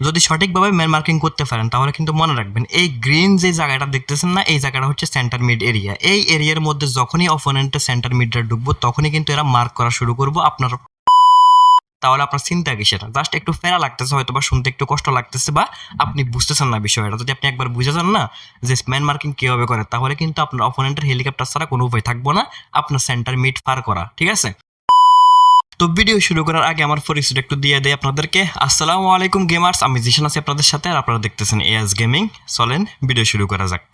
যদি সঠিকভাবে মার্কিং করতে পারেন, তাহলে কিন্তু মনে রাখবেন, এই গ্রিন যে জায়গাটা দেখতেছেন না, এই জায়গাটা হচ্ছে সেন্টার মিড এরিয়া এই এরিয়ার মধ্যে যখনই অপোনেন্টের সেন্টার মিডটা ঢুকবো, তখনই কিন্তু এরা মার্ক করা শুরু করব আপনার তাহলে আপনার চিন্তা কিসের? জাস্ট একটু ফেরা লাগতেছে হয়তো বা শুনতে একটু কষ্ট লাগতেছে বা আপনি বুঝতেছেন না বিষয়টা। যদি আপনি একবার বুঝে যান না যে ম্যান মার্কিং কীভাবে করে, তাহলে কিন্তু আপনার অপোনেন্টের হেলিকপ্টার ছাড়া কোনো উপায় থাকব না, আপনার সেন্টার মিড পার করা, ঠিক আছে? তো ভিডিও শুরু করার আগে আমার পরিচয় একটু দিয়ে দেয় আপনাদেরকে। আসসালামু আলাইকুম গেমার্স আমি জিশান আছি আপনাদের সাথে আর আপনারা দেখতেছেন এএস গেমিং চলেন ভিডিও শুরু করা যাক।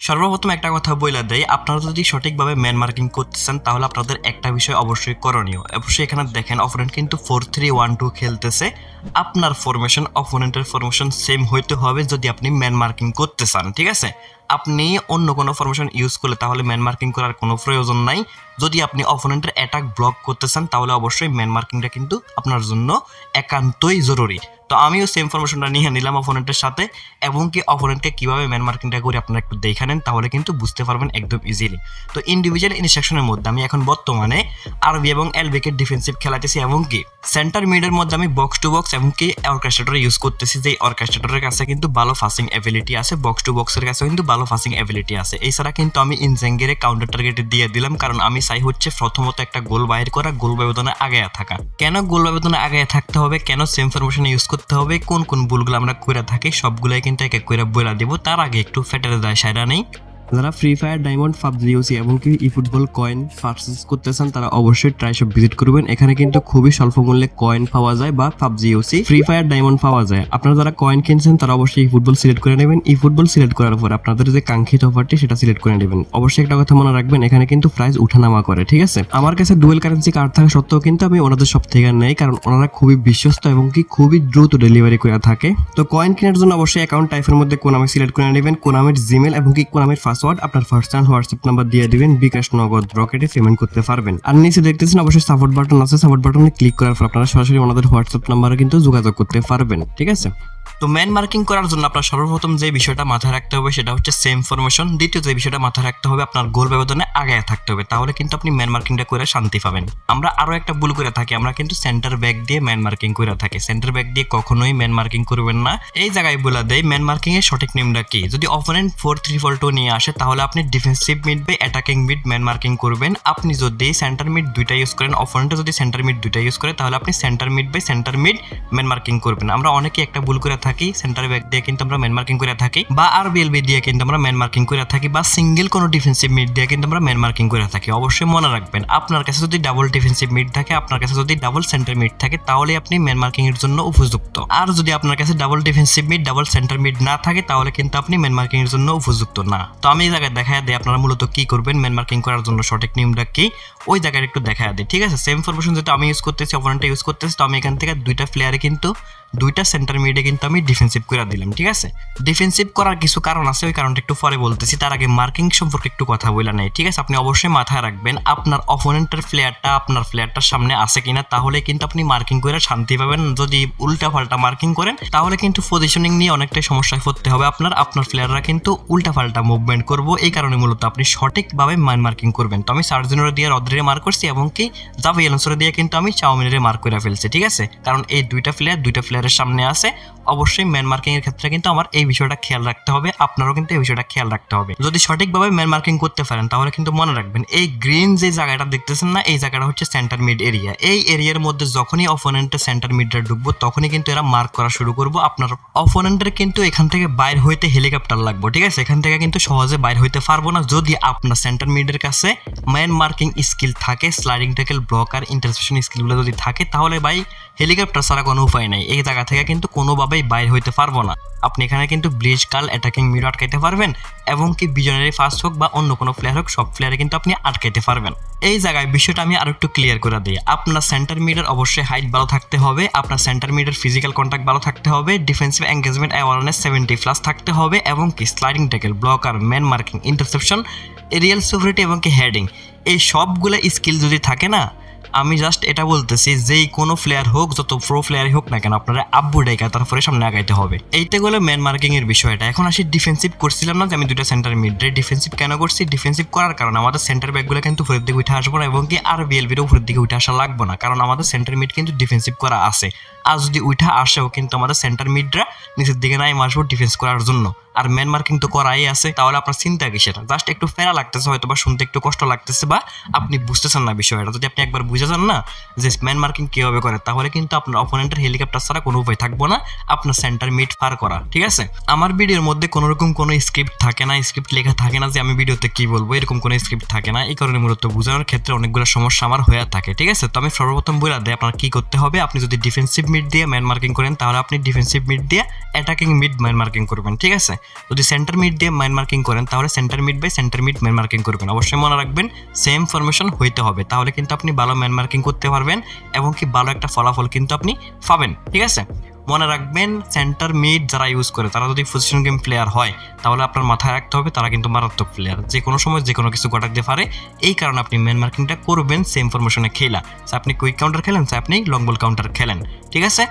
সর্বপ্রথম একটা কথা বইলা দেয় আপনারা যদি সঠিকভাবে ম্যান মার্কিং করতে চান, তাহলে আপনাদের একটা বিষয় অবশ্যই করণীয়। অবশ্যই এখানে দেখেন অপোনেন্ট কিন্তু ফোর থ্রি ওয়ান টু খেলতেছে। আপনার ফরমেশন অপোনেন্টের ফরমেশন সেম হইতে হবে যদি আপনি ম্যান মার্কিং করতে চান, ঠিক আছে? আপনি অন্য কোনো ফরমেশন ইউজ করলে তাহলে ম্যান মার্কিং করার কোনো প্রয়োজন নাই। যদি আপনি অপোনেন্টের অ্যাটাক ব্লক করতে চান, তাহলে অবশ্যই ম্যান মার্কিংটা কিন্তু আপনার জন্য একান্তই জরুরি। তো আমিও সেম ফরমেশনটা নিয়ে নিলাম অপোনেন্টের সাথে, এবং কি অপোনেন্টকে কীভাবে ম্যান মার্কিংটা করি আপনারা একটু দেখে নেন, তাহলে কিন্তু বুঝতে পারবেন একদম ইজিলি তো ইন্ডিভিজুয়াল ইনস্ট্রাকশনের মধ্যে আমি এখন বর্তমানে আরবি এবং এলবিকে ডিফেন্সিভ খেলাতেছি এবং কি সেন্টার মিডের মধ্যে আমি বক্স টু বক্স এবং কি অর্কেস্ট্রেটর ইউজ করতেছি। যে অর্কেস্ট্রেটরের কাছে কিন্তু ভালো ফাসিং অ্যাবিলিটি আছে বক্স টু বক্সের কাছে কিন্তু ভালো ফাসিং অ্যাবিলিটি আছে। এছাড়া কিন্তু আমি ইনজেঙ্গেরে কাউন্টার টার্গেট দিয়ে দিলাম, কারণ আমি চাই হচ্ছে প্রথমত একটা গোল বাইর করা গোল ব্যবধানে আগে থাকা। কেন গোল ব্যবধানে আগে থাকতে হবে? কেন সেম ফরমেশন ইউজ করতে হবে? কোন কোন ভুলগুলো আমরা করে থাকি? সবগুলোই কিন্তু এক এক করে বলে দিব। তার আগে একটু ফেটারে দেয় সাইরা নেই। যারা free fire diamond PUBG UC এবং কি ই ফুটবল কয়েন পারচেস করতে চান তারা অবশ্যই ট্রাই শপ ভিজিট করবেন। এখানে কিন্তু খুবই স্বল্প মূল্যে কয়েন পাওয়া যায় বা PUBG UC free fire diamond পাওয়া যায়। আপনারা যারা কয়েন কিনছেন, তারা অবশ্যই ই ফুটবল সিলেক্ট করে নেবেন। ই ফুটবল সিলেক্ট করার পর আপনাদের যে কাঙ্ক্ষিত অফারটি সেটা সিলেক্ট করে নেবেন। অবশ্যই একটা কথা মনে রাখবেন, এখানে কিন্তু প্রাইস উঠানামা করে, ঠিক আছে? আমার কাছে ডুয়েল কারেন্সি কার্ড থাকা সত্ত্বেও কিন্তু আমি ওনাদের সব থেকে নেই, কারণ ওনারা খুবই বিশ্বস্ত এবং কি খুবই দ্রুত ডেলিভারি করে থাকে। তো কয়েন কেনার জন্য অবশ্যই অ্যাকাউন্ট টাইপের মধ্যে কোনামি সিলেক্ট করে নেবেন কোনামির জিমেল এবং কি কোনামির পাসওয়ার্ড আপনার ফার্স্ট টাইম হোয়াটসঅ্যাপ নাম্বার দিয়ে দিবেন, বিকাশ নগদ রকেটে পেমেন্ট করতে পারবেন। আর নিচে দেখতেছেন অবশ্যই সাপোর্ট বাটন আছে সাপোর্ট বাটনে ক্লিক করার পর আপনারা সরাসরি আমাদের হোয়াটসঅ্যাপ নাম্বারে কিন্তু যোগাযোগ করতে পারবেন, ঠিক আছে? তো ম্যান মার্কিং করার জন্য আপনার সর্বপ্রথম যে বিষয়টা মাথায় রাখতে হবে সেটা হচ্ছে সেম ফরমেশন দ্বিতীয় যে বিষয়টা মাথায় রাখতে হবে আপনার গোল ব্যবধানে আগে থাকতে হবে, তাহলে কিন্তু আপনি ম্যান মার্কিংটা করে শান্তি পাবেন। আমরা আরও একটা ভুল করে থাকি, আমরা কিন্তু সেন্টার ব্যাক দিয়ে ম্যান মার্কিং করে থাকি। সেন্টার ব্যাক দিয়ে কখনোই ম্যান মার্কিং করবেন না। এই জায়গায় বলে দেয় ম্যান মার্কিং এর সঠিক নেমটা কি? যদি opponent four three four two নিয়ে আসে, তাহলে আপনি ডিফেন্সিভ মিড বা অ্যাটাকিং মিড ম্যান মার্কিং করবেন। আপনি যদি সেন্টার মিড দুইটা ইউজ করেন অপোনেন্টে যদি সেন্টার মিড দুইটা ইউজ করে, তাহলে আপনি centre mid by centre mid man marking করবেন। আমরা অনেকে একটা ভুল করে থাকি সেন্টার ব্যাক দিয়ে কিন্তু আমরা ম্যান মার্কিং করে থাকি, বা আর বিএলবি দিয়ে কিন্তু আমরা ম্যান মার্কিং করে থাকি, বা সিঙ্গেল কোনো ডিফেন্সিভ মিড দিয়ে কিন্তু আমরা ম্যান মার্কিং করে থাকি। অবশ্যই মনে রাখবেন, আপনার কাছে যদি ডাবল ডিফেন্সিভ মিড থাকে, আপনার কাছে যদি ডাবল সেন্টার মিড থাকে, তাহলে আপনি ম্যান মার্কিং এর জন্য উপযুক্ত। আর যদি আপনার কাছে double defensive mid double centre mid না থাকে, তাহলে কিন্তু আপনি ম্যান মার্কিং এর জন্য উপযুক্ত না। তো আমি এই জায়গায় দেখা দিই, আপনারা মূলত কি করবেন ম্যান মার্কিং করার জন্য সঠিক নিয়মটা কি, ওই জায়গায় একটু দেখা দিই, ঠিক আছে? সেম ফরমেশন যেহেতু আমি ইউজ করতেছি অপোনেন্টটা ইউজ করতেছি, তো আমি এখান থেকে দুইটা প্লেয়ারে কিন্তু দুইটা সেন্টার মিডে কিন্তু আমি ডিফেন্সিভ করে দিলাম, ঠিক আছে? ডিফেন্সিভ করার কিছু কারণ আছে, ওই কারণটা একটু পরে বলতেছি। তার আগে মার্কিং সম্পর্কে একটু কথা বলে নেই, ঠিক আছে? আপনি অবশ্যই মাথায় রাখবেন, আপনার অপোনেন্টের প্লেয়ারটা আপনার প্লেয়ারটার সামনে আছে কিনা, তাহলে কিন্তু আপনি মার্কিং করে শান্তি পাবেন। যদি উল্টা পাল্টা মার্কিং করেন, তাহলে কিন্তু পজিশনিং নিয়ে অনেকটাই সমস্যায় পড়তে হবে আপনার। আপনার প্লেয়াররা কিন্তু উল্টা পাল্টা মুভমেন্ট করব, এই কারণে মূলত আপনি সঠিকভাবে মাইন মার্কিং করবেন। তো আমি সার্জেনের দিয়ে রদ্রে মার্ক করছি, এবং কি জাভি এলন্সরে দিয়ে কিন্তু আমি চাউমিনের মার্ক করে ফেলছি, ঠিক আছে? কারণ এই দুইটা প্লেয়ার দুইটা প্লেয়ারের সামনে আছে। অবশ্যই ম্যান মার্কিং এর ক্ষেত্রে কিন্তু আমার এই বিষয়টা খেয়াল রাখতে হবে। আপনারও কিন্তু এই বিষয়টা খেয়াল রাখতে হবে। যদি সঠিকভাবে ম্যান মার্কিং করতে পারেন, তাহলে কিন্তু মনে রাখবেন, এই গ্রিন যে জায়গাটা দেখতেছেন না, এই জায়গাটা হচ্ছে সেন্টার মিড এরিয়া এই এরিয়ার মধ্যে যখনই অপোনেন্টের সেন্টার মিডটা ঢুকবো, তখনই কিন্তু এরা মার্ক করা শুরু করব। আপনার অপোনেন্টের কিন্তু এখান থেকে বাইর হইতে হেলিকপ্টার লাগবে, ঠিক আছে? এখান থেকে কিন্তু সহজে বাইর হইতে পারব না। যদি আপনার সেন্টার মিডের কাছে ম্যান মার্কিং স্কিল থাকে স্লাইডিং ট্যাকেল ব্লকার ইন্টারসেপশন স্কিলগুলো যদি থাকে, তাহলে ভাই হেলিকপ্টার ছাড়া কোনো উপায় নাই। এই জায়গা থেকে কিন্তু কোনোভাবেই বাইর হইতে পারব না। আপনি এখানে কিন্তু ব্লিজ, কাল অ্যাটাকিং মিড আটকাইতে পারবেন এবং কি বিজনারি ফার্স্ট হোক বা অন্য কোনো প্লেয়ার হোক, সব প্লেয়ারে কিন্তু আপনি আটকাইতে পারবেন। এই জায়গায় বিষয়টা আমি আরও একটু ক্লিয়ার করে দিই। আপনার সেন্টার মিডের অবশ্যই হাইট ভালো থাকতে হবে, আপনার সেন্টার মিডের ফিজিক্যাল কন্ট্যাক্ট ভালো থাকতে হবে defensive engagement awareness seventy plus থাকতে হবে এবং কি sliding tackle blocker man marking interception aerial security এবং কি হেডিং এই সবগুলো স্কিল যদি থাকে না আমি জাস্ট এটা বলতেছি, যেই কোনো প্লেয়ার হোক, যত প্রো প্লেয়ারই হোক না কেন, আপনারা আব্বু ডাইকা তারপরে সামনে আগাইতে হবে। এইটা হলো ম্যান মার্কিং এর বিষয়টা। এখন আসি ডিফেন্সিভ করছিলাম না যে আমি দুটো সেন্টার মিড ডিফেন্সিভ কেন করছি? ডিফেন্সিভ করার কারণে আমাদের সেন্টার ব্যাকগুলো কিন্তু উপরের দিকে উঠে আসব না এবং কি আর বিএলবির উপরের দিকে উঠে আসা লাগবে না। কারণ আমাদের সেন্টার মিড কিন্তু ডিফেন্সিভ করা আছে। আর যদি উঠে আসেও কিন্তু আমাদের সেন্টার মিডরা নিচের দিকে নাই আসব ডিফেন্স করার জন্য। আর ম্যান মার্কিং তো করাই আছে, তাহলে আপনার চিন্তা কিসের? জাস্ট একটু ফেরা লাগতেছে হয়তো বা শুনতে একটু কষ্ট লাগতেছে বা আপনি বুঝতেছেন না বিষয়টা। যদি আপনি একবার বুঝে যান না যে ম্যান মার্কিং কীভাবে করে, তাহলে কিন্তু আপনার অপোনেন্টের হেলিকপ্টার ছাড়া কোনো উপায় থাকব না, আপনার সেন্টার মিড পার করা ঠিক আছে? আমার ভিডিওর মধ্যে কোনো রকম কোনো স্ক্রিপ্ট থাকে না স্ক্রিপ্ট লেখা থাকে না যে আমি ভিডিওতে কী বলব, এরকম কোনো স্ক্রিপ্ট থাকে না। এই কারণে মূলত বোঝানোর ক্ষেত্রে অনেকগুলো সমস্যা আমার হয়ে থাকে, ঠিক আছে? তো আমি সর্বপ্রথম বলে দেয় আপনার কী করতে হবে? আপনি যদি ডিফেন্সিভ মিড দিয়ে ম্যান মার্কিং করেন, তাহলে আপনি ডিফেন্সিভ মিড দিয়ে অ্যাটাকিং মিড ম্যান মার্কিং করবেন, ঠিক আছে? যদি সেন্টার মিড দিয়ে মাইন মার্কিং করেন, তাহলে centre mid by centre mid man marking করবেন। অবশ্যই মনে রাখবেন সেম ফরমেশন হইতে হবে। তাহলে কিন্তু আপনি ভালো ম্যান মার্কিং করতে পারবেন এবং কি ভালো একটা ফলাফল কিন্তু আপনি পাবেন। ঠিক আছে? মনে রাখবেন সেন্টার মিড যারা ইউজ করে, তারা যদি পজিশন গেম প্লেয়ার হয়, তাহলে আপনার মাথায় রাখতে হবে, তারা কিন্তু মারাত্মক প্লেয়ার যে কোনো সময় যে কোনো কিছু ঘটাতে পারে। এই কারণে আপনি ম্যান মার্কিংটা করবেন সেম ফরমেশনে খেলা। আপনি কুইক কাউন্টার খেলেন সে আপনি লং বল কাউন্টার খেলেন। ঠিক আছে?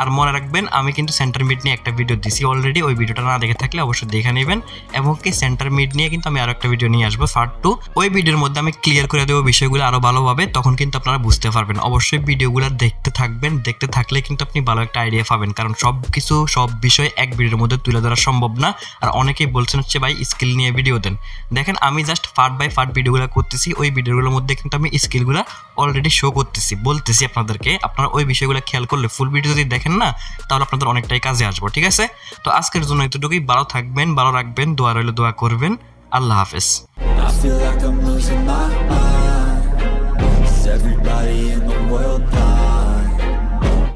আর মনে রাখবেন, আমি কিন্তু সেন্টার মিড নিয়ে একটা ভিডিও দিছি অলরেডি ওই ভিডিওটা না দেখে থাকলে অবশ্যই দেখে নেবেন। এবং কি সেন্টার মিড নিয়ে কিন্তু আমি আরও একটা ভিডিও নিয়ে আসব পার্ট টু ওই ভিডিওর মধ্যে আমি ক্লিয়ার করে দেবো বিষয়গুলো আরও ভালোভাবে, তখন কিন্তু আপনারা বুঝতে পারবেন। অবশ্যই ভিডিওগুলো দেখতে থাকবেন। দেখতে থাকলে কিন্তু আপনি ভালো একটা আইডিয়া পাবেন। কারণ সব কিছু সব বিষয় এক ভিডিওর মধ্যে তুলে ধরা সম্ভব না। আর অনেকেই বলছেন হচ্ছে, ভাই স্কিল নিয়ে ভিডিও দেন। দেখেন, আমি জাস্ট পার্ট বাই পার্ট ভিডিওগুলো করতেছি। ওই ভিডিওগুলোর মধ্যে কিন্তু আমি স্কিলগুলো অলরেডি শো করতেছি। বলতেছি আপনাদেরকে, আপনারা ওই বিষয়গুলো খেয়াল করলে ফুল ভিডিও যদি দেখেন না, তাহলে আপনাদের অনেকটাই কাজে আসব, ঠিক আছে? তো আজকের জন্য এতটুকুই। ভালো থাকবেন, ভালো রাখবেন, দোয়া রইলে, দোয়া করবেন। আল্লাহ হাফেজ। Everybody in the world?